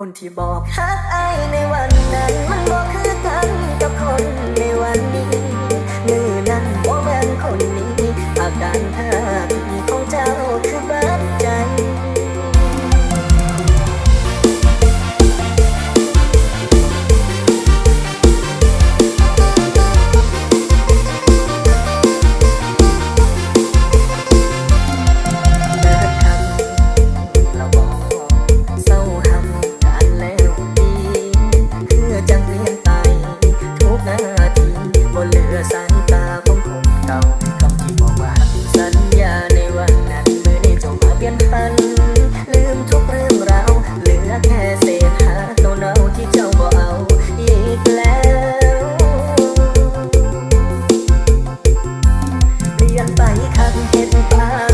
คนที่บอกฮักไอายในวันนั้นมันบอกคือากเห็นทาง